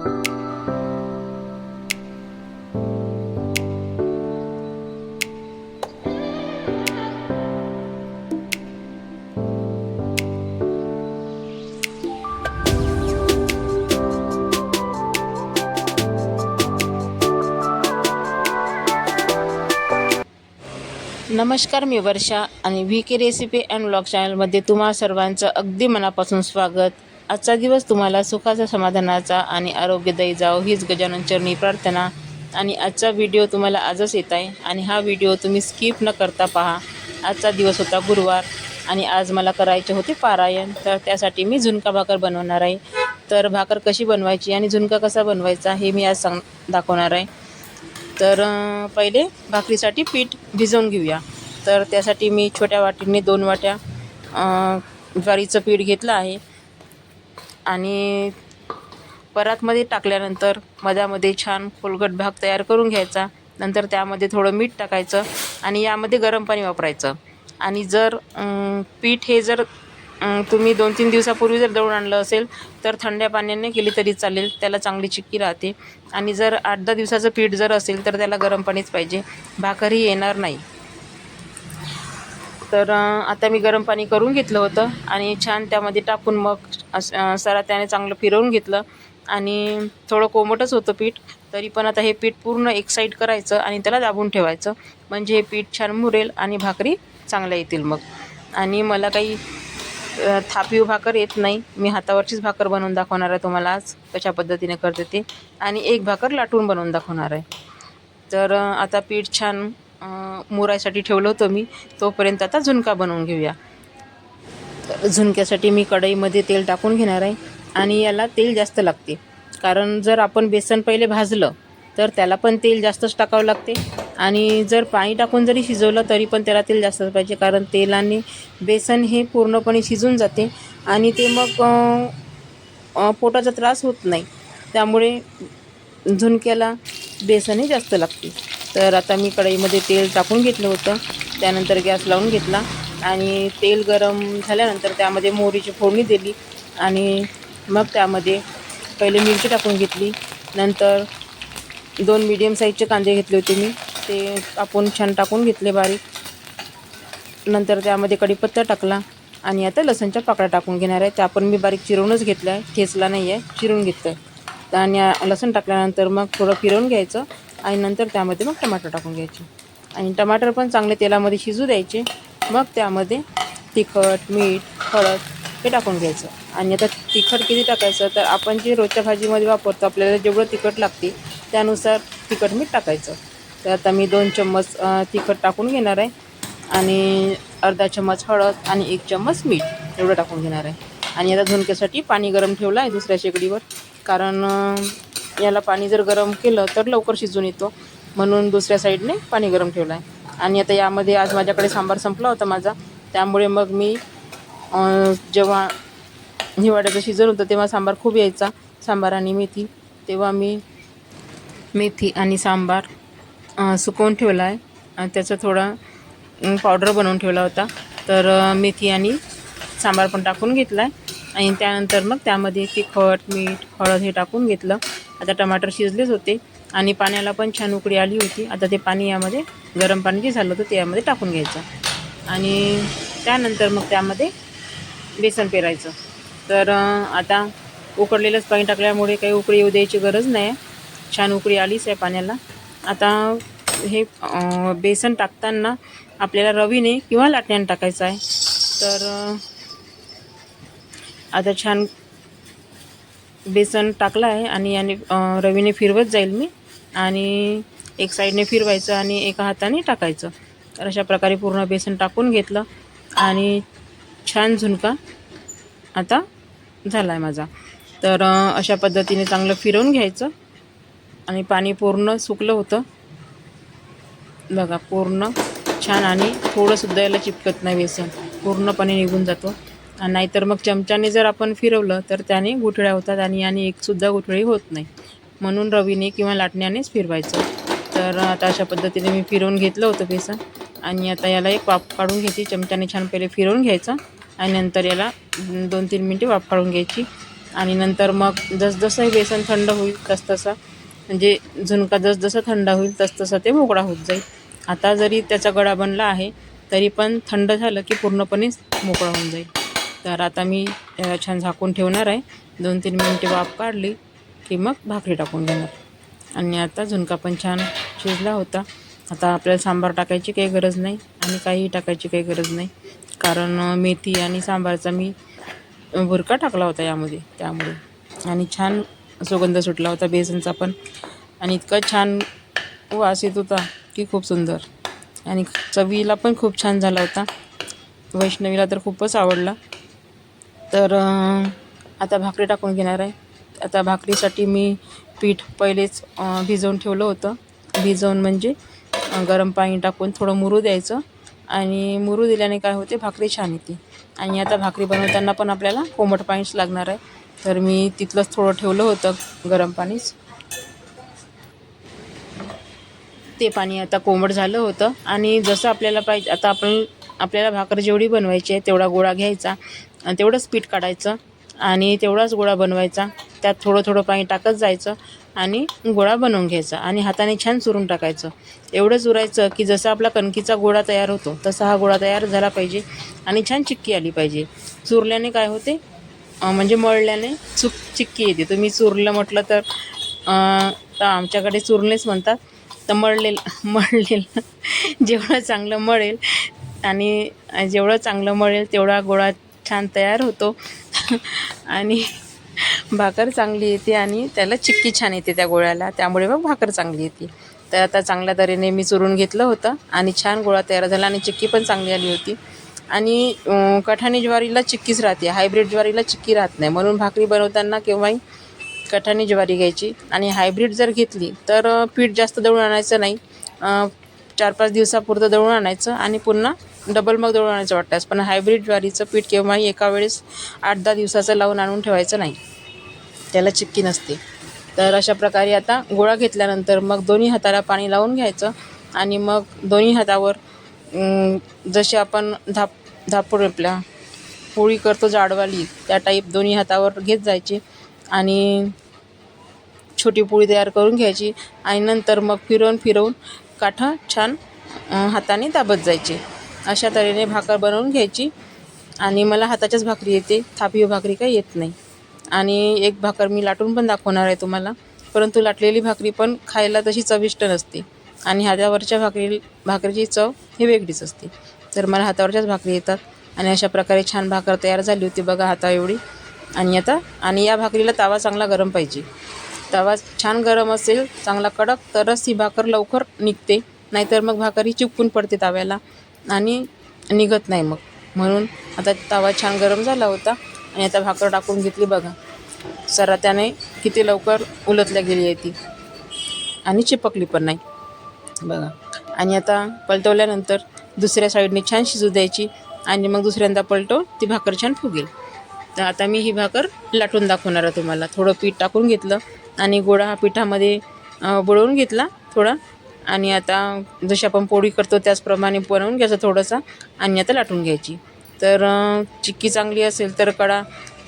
नमस्कार मी वर्षा आणि V K recipe and blog चॅनलमध्ये तुम्हा सर्वांचं अगदी मनापासून स्वागत. आजचा दिवस तुम्हाला सुखाचा समाधानाचा आणि आरोग्यदायी जावो हीच गजानन चरणी प्रार्थना. आणि आजचा व्हिडिओ तुम्हाला आजच येत आहे. आणि हा व्हिडिओ तुम्ही स्किप न करता पहा. आजचा दिवस होता गुरुवार आणि आज मला करायचे होते पारायण. तर त्यासाठी मी झुणका भाकर बनवणार आहे. तर भाकर कशी बनवायची आणि झुणका कसा बनवायचा हे मी आज सांग दाखवणार आहे. तर पहिले भाकरीसाठी पीठ भिजवून घेऊया. तर त्यासाठी मी छोट्या वाटीने दोन वाट्या ज्वारीचं पीठ घेतलं आहे. आणि परातमध्ये टाकल्यानंतर मधामध्ये छान खोलगट भाग तयार करून घ्यायचा. नंतर त्यामध्ये थोडं मीठ टाकायचं आणि यामध्ये गरम पाणी वापरायचं. आणि जर पीठ हे जर तुम्ही दोन तीन दिवसापूर्वी जर दळून आणलं असेल तर थंड्या पाण्याने केली तरी चालेल त्याला चांगली चिक्की राहते. आणि जर आठ दहा दिवसाचं पीठ जर असेल तर त्याला गरम पाणीच पाहिजे. भाकरही येणार नाही. तर आता मी गरम पाणी करून घेतलं होतं आणि छान त्यामध्ये टाकून मग अस- सरा त्याने चांगलं फिरवून घेतलं आणि थोडं कोमटच होतं पीठ. तरी पण आता हे पीठ पूर्ण एक साईड करायचं आणि त्याला दाबून ठेवायचं. म्हणजे हे पीठ छान मुरेल आणि भाकरी चांगल्या येतील मग. आणि मला काही थापीव भाकर येत नाही. मी हातावरचीच भाकर बनवून दाखवणार आहे तुम्हाला आज. कशा पद्धतीने करते ते. आणि एक भाकर लाटून बनवून दाखवणार आहे. तर आता पीठ छान मुरायसाठी ठेवलं होतं मी. तोपर्यंत आता झुणका बनवून घेऊया. तर झुणक्यासाठी मी कढईमध्ये तेल टाकून घेणार आहे आणि याला तेल जास्त लागते. कारण जर आपण बेसन पहिले भाजलं तर त्याला पण तेल जास्तच टाकावं लागते. आणि जर पाणी टाकून जरी शिजवलं तरी पण त्याला तेल जास्तच पाहिजे. कारण तेलाने बेसन हे पूर्णपणे शिजून जाते. आणि ते मग पोटाचा त्रास होत नाही. त्यामुळे झुणक्याला बेसनही जास्त लागते. तर आता मी कढईमध्ये तेल टाकून घेतलं होतं. त्यानंतर गॅस लावून घेतला आणि तेल गरम झाल्यानंतर त्यामध्ये मोहरीची फोडणी दिली आणि मग त्यामध्ये पहिले मिरची टाकून घेतली. नंतर दोन मीडियम साईजचे कांदे घेतले होते मी. ते कापून छान टाकून घेतले बारीक. नंतर त्यामध्ये कढीपत्ता टाकला आणि आता लसणच्या पाकळ्या टाकून घेणार आहे. त्या पण मी बारीक चिरूनच घेतलं आहे ठेचला नाही आहे चिरून घेतलं आहे आणि आ- लसूण टाकल्यानंतर मग थोडं फिरवून घ्यायचं. आणि नंतर त्यामध्ये मग टमाटर टाकून घ्यायचे. आणि टमाटर पण चांगले तेलामध्ये शिजू द्यायचे. मग त्यामध्ये तिखट मीठ हळद हे टाकून घ्यायचं. आणि आता तिखट किती टाकायचं? तर आपण जे रोजच्या भाजीमध्ये वापरतो आपल्याला जेवढं तिखट लागते त्यानुसार तिखट मीठ टाकायचं. तर आता मी दोन चम्मच तिखट टाकून घेणार आहे. आणि अर्धा चम्मच हळद आणि एक चम्मच मीठ एवढं टाकून घेणार आहे. आणि आता झुणक्यासाठी पाणी गरम ठेवलं आहे दुसऱ्या शेगडीवर. कारण याला पाणी जर गरम केलं तर लवकर शिजून येतो. म्हणून दुसऱ्या साईडने पाणी गरम ठेवलं आहे आणि आता यामध्ये आज माझ्याकडे सांबार संपला होता माझा. त्यामुळे मग मी जेव्हा हिवाळ्याचं सीझन होतं तेव्हा सांबार खूप यायचा. सांबार आणि मेथी. तेव्हा मी मेथी आणि सांबार सुकवून ठेवला आहे आणि त्याचा थोडा पावडर बनवून ठेवला होता. तर मेथी आणि सांबार पण टाकून घेतला आहे आणि त्यानंतर मग त्यामध्ये तिखट मीठ हळद हे टाकून घेतलं. आता टमाटर शिजलेच होते आणि पाण्याला पण छान उकळी आली होती. आता ते पाणी यामध्ये गरम पाणी जे झालं होतं ते यामध्ये टाकून घ्यायचं. आणि त्यानंतर मग त्यामध्ये बेसन पेरायचं. तर आता उकडलेलंच पाणी टाकल्यामुळे काही उकळी येऊ द्यायची गरज नाही. छान उकळी आलीच आहे पाण्याला. आता हे बेसन टाकताना आपल्याला रवीने किंवा लाटण्याने टाकायचं आहे. तर आता छान बेसन टाकलं आहे आणि याने रवीने फिरवत जाईल मी. आणि एक साईडने फिरवायचं आणि एका हाताने टाकायचं. तर अशा प्रकारे पूर्ण बेसन टाकून घेतलं. आणि छान झुणका आता झाला आहे माझा. तर अशा पद्धतीने चांगलं फिरवून घ्यायचं. आणि पाणी पूर्ण सुकलं होतं. बघा पूर्ण छान आणि थोडंसुद्धा याला चिपकत नाही बेसन. पूर्णपणे निघून जातो. नाहीतर मग चमच्याने जर आपण फिरवलं तर त्याने गुठळ्या होतात आणि याने एकसुद्धा गुठळी होत नाही. म्हणून रवीने किंवा लाटण्यानेच फिरवायचं. तर आता अशा पद्धतीने मी फिरवून घेतलं होतं बेसन आणि आता याला एक वाफ काढून घ्यायची. चमच्याने छान पहिले फिरवून घ्यायचं. आणि नंतर याला दोन तीन मिनटे वाफ काढून घ्यायची. आणि नंतर मग जसजसं हे बेसन थंड होईल तसतसं म्हणजे झुणका जसजसं थंड होईल तसतसं ते मोकळा होत जाईल. आता जरी त्याचा गडा बनला आहे तरी पण थंड झालं की पूर्णपणे मोकळा होऊन जाईल. तर आता मी छान झाकून ठेवणार आहे. दोन तीन मिनटे वाफ काढली की मग भाकरी टाकून घेणार आणि आता झुणका पण छान शिजला होता. आता आपल्याला सांबार टाकायची काही गरज नाही आणि काहीही टाकायची काही गरज नाही. कारण मेथी आणि सांबारचा मी भुरका टाकला होता यामध्ये त्यामुळे. आणि छान सुगंध सुटला होता बेसनचा पण. आणि इतका छान वास येत होता की खूप सुंदर. आणि चवीला पण खूप छान झाला होता. वैष्णवीला तर खूपच आवडला. तर आता भाकरी टाकून घेणार आहे. आता भाकरीसाठी मी पीठ पहिलेच भिजवून ठेवलं होतं. भिजवून म्हणजे गरम पाणी टाकून थोडं मुरू द्यायचं आणि मुरू दिल्याने काय होते भाकरी छान येते. आणि आता भाकरी बनवताना पण आपल्याला कोमट पाणीच लागणार आहे. तर मी तिथलंच थोडं ठेवलं होतं गरम पाणीच. ते पाणी आता कोमट झालं होतं. आणि जसं आपल्याला पाहिजे आता आपण आपल्याला भाकर जेवढी बनवायची आहे तेवढा गोळा घ्यायचा. आणि तेवढंच पीठ काढायचं आणि तेवढाच गोळा बनवायचा. त्यात थोडं थोडं पाणी टाकत जायचं आणि गोळा बनवून घ्यायचा आणि हाताने छान चुरून टाकायचं. एवढं चुरायचं की जसं आपला कणकीचा गोळा तयार होतो तसा हा गोळा तयार झाला पाहिजे आणि छान चिक्की आली पाहिजे. चुरल्याने काय होते? म्हणजे मळल्याने चुक चिक्की येते. तुम्ही चुरलं म्हटलं तर तर आमच्याकडे चुरलेच म्हणतात. तर मळलेलं मळलेलं जेवढं चांगलं मळेल आणि जेवढं चांगलं मळेल तेवढा गोळा छान तयार होतो. आणि भाकर चांगली येते आणि त्याला चिक्की छान येते त्या गोळ्याला. त्यामुळे मग भाकर चांगली येते. तर आता चांगल्या तऱ्हेने मी चुरून घेतलं होतं आणि छान गोळा तयार झाला आणि चिक्की पण चांगली आली होती. आणि कठाणी ज्वारीला चिक्कीच राहते. हायब्रिड ज्वारीला चिक्की राहत नाही. म्हणून भाकरी बनवताना केव्हाही कठाणी ज्वारी घ्यायची. आणि हायब्रिड जर घेतली तर पीठ जास्त दळून आणायचं नाही. चार पाच दिवसापुरतं दळून आणायचं आणि पुन्हा डबल मग दळवण्याचं आणायचं वाटल्यास पण हायब्रिड ज्वारीचं पीठ केव्हाही एका वेळेस आठ दहा दिवसाचं लावून आणून ठेवायचं नाही. त्याला चिक्की नसते. तर अशा प्रकारे आता गोळा घेतल्यानंतर मग दोन्ही हाताला पाणी लावून घ्यायचं आणि मग दोन्ही हातावर जसे आपण धाप धापूड आपल्या पोळी करतो जाडवाली त्या टाईप दोन्ही हातावर घेत जायची आणि छोटी पोळी तयार करून घ्यायची आणि नंतर मग फिरवून फिरवून काठं छान हाताने दाबत जायचे. अशा तऱ्हेने भाकर बनवून घ्यायची. आणि मला हाताच्याच भाकरी येते. थापी भाकरी काही येत नाही. आणि एक भाकर मी लाटून पण दाखवणार आहे तुम्हाला. परंतु लाटलेली भाकरी पण खायला तशी चविष्ट नसते. आणि हातावरच्या भाकरी भाकरीची चव ही वेगळीच असते. तर मला हातावरच्याच भाकरी येतात. आणि अशा प्रकारे छान भाकर तयार झाली होती बघा हाता एवढी. आणि आता आणि या भाकरीला तावा चांगला गरम पाहिजे. तवा छान गरम असेल चांगला कडक तरच ही भाकर लवकर निघते. नाहीतर मग भाकर ही चिपकून पडते तव्याला. आणि निघत नाही मग. म्हणून आता तवा छान गरम झाला होता आणि आता भाकर टाकून घेतली बघा. सरा त्याने किती लवकर उलटल्या गेली आहे ती. आणि चिपकली पण नाही. बघा. आणि आता पलटवल्यानंतर दुसऱ्या साईडने छान शिजू द्यायची आणि मग दुसऱ्यांदा पलटव ती भाकर छान फुगेल. तर आता मी ही भाकर लाटून दाखवणार आहे तुम्हाला. थोडं पीठ टाकून घेतलं आणि गोळा हा पिठामध्ये बुडवून घेतला थोडा. आणि आता जशी आपण पोळी करतो त्याचप्रमाणे बनवून घ्यायचं थोडंसं आणि आता लाटून घ्यायची. तर चिक्की चांगली असेल तर कडा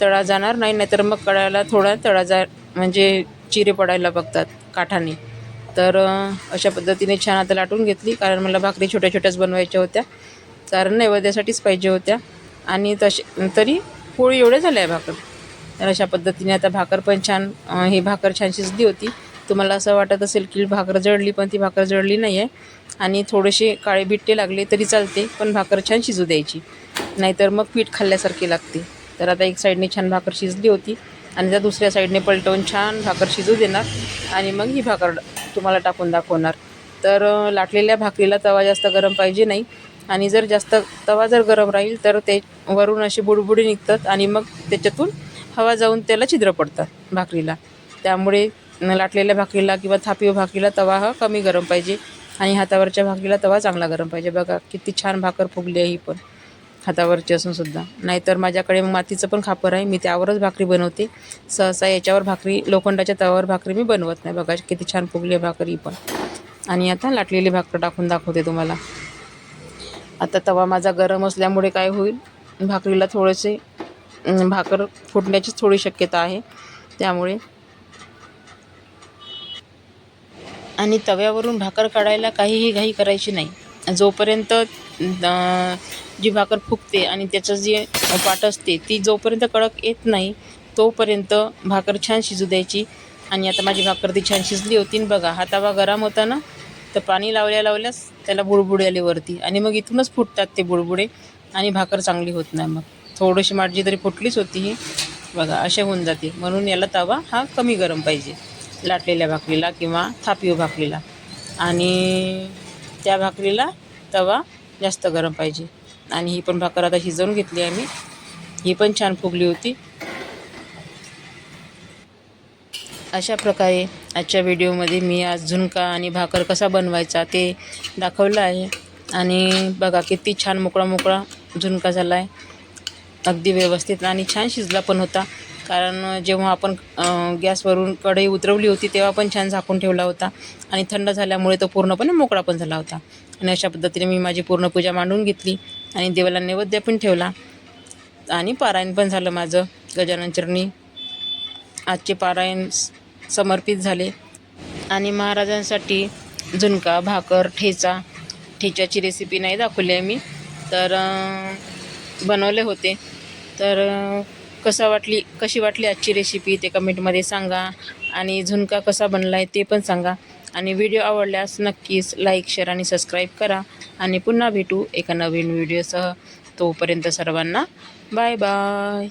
तळा जाणार नाही नाहीतर मग कडाला थोडा तळा जा म्हणजे चिरे पडायला बघतात काठाने. तर अशा पद्धतीने छान आता लाटून घेतली कारण मला भाकरी छोट्या छोट्याच बनवायच्या होत्या. कारण नैवेद्यासाठीच पाहिजे होत्या. आणि तसे तरी पोळी एवढ्या झाल्या आहे भाकर. तर अशा पद्धतीने आता भाकर पण छान ही भाकर छान शिजली होती. तुम्हाला असं वाटत असेल की भाकर जळली पण ती भाकर जळली नाही आहे आणि थोडेसे काळे बिट्टे लागले तरी चालते पण भाकर छान शिजू द्यायची. नाहीतर मग पीठ खाल्ल्यासारखी लागते. तर आता एक साईडने छान भाकर शिजली होती आणि त्या दुसऱ्या साईडने पलटवून छान भाकर शिजू देणार आणि मग ही भाकर तुम्हाला टाकून दाखवणार. तर लाटलेल्या भाकरीला तवा जास्त गरम पाहिजे नाही आणि जर जास्त तवा जर गरम राहील तर ते वरून असे बुडबुडी निघतात आणि मग त्याच्यातून हवा जाऊन त्याला छिद्र पडतात भाकरीला. त्यामुळे लाटलेल्या भाकरीला किंवा थापी भाकरीला तवा हा कमी गरम पाहिजे आणि हातावरच्या भाकरीला तवा चांगला गरम पाहिजे. बघा किती छान भाकर फुगली आहे ही पण. हातावरची असून सुद्धा. नाहीतर माझ्याकडे मातीचं पण खापर आहे. मी त्यावरच भाकरी बनवते. सहसा याच्यावर भाकरी लोखंडाच्या तवावर भाकरी मी बनवत नाही. बघा किती छान फुगली आहे भाकरी पण. आणि आता लाटलेली भाकर टाकून दाखवते तुम्हाला. आता तवा माझा गरम असल्यामुळे काय होईल? भाकरीला थोडेसे भाकर फुटण्याचीच थोडी शक्यता आहे. त्यामुळे आणि तव्यावरून भाकर काढायला काहीही घाई करायची नाही. जोपर्यंत जी भाकर फुगते आणि त्याचं जे पाट असते ती जोपर्यंत कडक येत नाही तोपर्यंत भाकर छान शिजू द्यायची. आणि आता माझी भाकर ती छान शिजली होती. आणि बघा हा तवा गरम होता ना तर पाणी लावल्या लावल्यास त्याला बुडबुडे आले वरती. आणि मग इथूनच फुटतात ते बुडबुडे. आणि भाकर चांगली होत नाही मग. थोडीशी माझी तरी फुटलीच होती ही बघा असे होऊन जाते. म्हणून याला तवा हा कमी गरम पाहिजे. लाटलेल्या भाकरीला किंवा थापीव भाकरीला. आणि त्या भाकरीला तवा जास्त गरम पाहिजे. आणि ही पण भाकर आता शिजवून घेतली आम्ही. ही पण छान फुगली होती. अशा प्रकारे आजच्या व्हिडिओमध्ये मी आज झुणका आणि भाकर कसा बनवायचा ते दाखवलं आहे. आणि बघा किती छान मोकळा मोकळा झुणका झाला आहे अगदी व्यवस्थित आणि छान शिजला पण होता. कारण जेव्हा आपण गॅसवरून कढई उतरवली होती तेव्हा पण छान झाकून ठेवला होता. आणि थंड झाल्यामुळे तो पूर्णपणे मोकळा पण झाला होता. आणि अशा पद्धतीने मी माझी पूर्ण पूजा मांडून घेतली आणि देवाला नैवेद्य पण ठेवला. आणि पारायण पण झालं माझं. गजानन चरणी आजचे पारायण स- समर्पित झाले. आणि महाराजांसाठी झुणका भाकर ठेचा ठेच्याची रेसिपी नाही दाखवली आहे मी. तर बनवले होते. तर कसा वाटली कशी वाटली आजची रेसिपी ते कमेंटमध्ये सांगा. आणि झुणका कसा बनला आहे ते पण सांगा. आणि व्हिडिओ आवडल्यास नक्कीच लाईक शेअर आणि सबस्क्राईब करा. आणि पुन्हा भेटू एका नवीन व्हिडिओसह तोपर्यंत सर्वांना बाय बाय